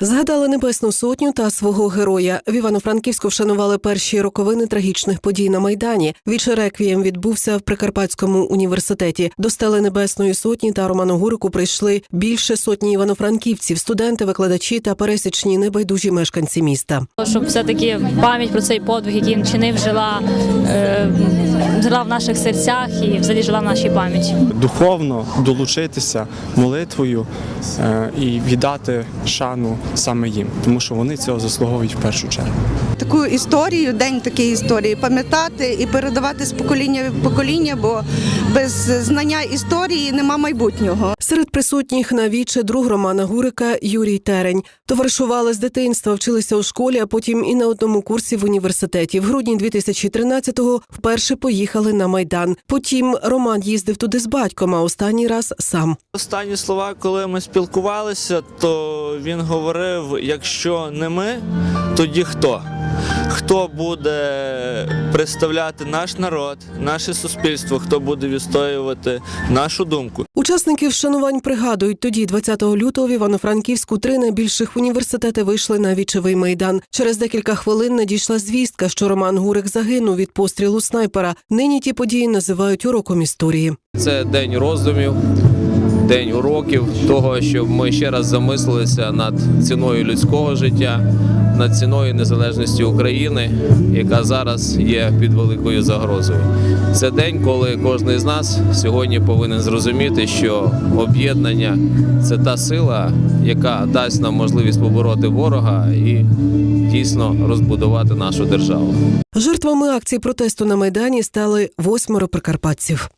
Згадали Небесну Сотню та свого героя. В Івано-Франківську вшанували перші роковини трагічних подій на Майдані. Віче реквієм відбувся в Прикарпатському університеті. До стели Небесної Сотні та Роману Гурику прийшли більше сотні івано-франківців, студенти, викладачі та пересічні небайдужі мешканці міста. щоб все-таки пам'ять про цей подвиг, який він чинив, жила, е, жила в наших серцях і взагалі жила в нашій пам'яті. духовно долучитися молитвою е, і віддати шану саме їм, тому що вони цього заслуговують в першу чергу. таку історію, день такої історії, пам'ятати і передавати з покоління в покоління, бо без знання історії нема майбутнього. Серед присутніх на віче друг Романа Гурика Юрій Терень. Товаришували з дитинства, вчилися у школі, а потім і на одному курсі в університеті. В грудні 2013-го вперше поїхали на майдан. Потім Роман їздив туди з батьком, а останній раз сам. Останні слова, коли ми спілкувалися, то він говорив: якщо не ми, тоді хто? Хто буде представляти наш народ, наше суспільство, хто буде відстоювати нашу думку? Учасники вшанувань пригадують, тоді, 20 лютого, в Івано-Франківську три найбільших університети вийшли на вічевий майдан. Через декілька хвилин надійшла звістка, що Роман Гурик загинув від пострілу снайпера. Нині ті події називають уроком історії. Це день роздумів, день уроків, того, щоб ми ще раз замислилися над ціною людського життя, над ціною незалежності України, яка зараз є під великою загрозою. Це день, коли кожен з нас сьогодні повинен зрозуміти, що об'єднання це та сила, яка дасть нам можливість побороти ворога і дійсно розбудувати нашу державу. Жертвами акції протесту на майдані стали восьмеро прикарпатців.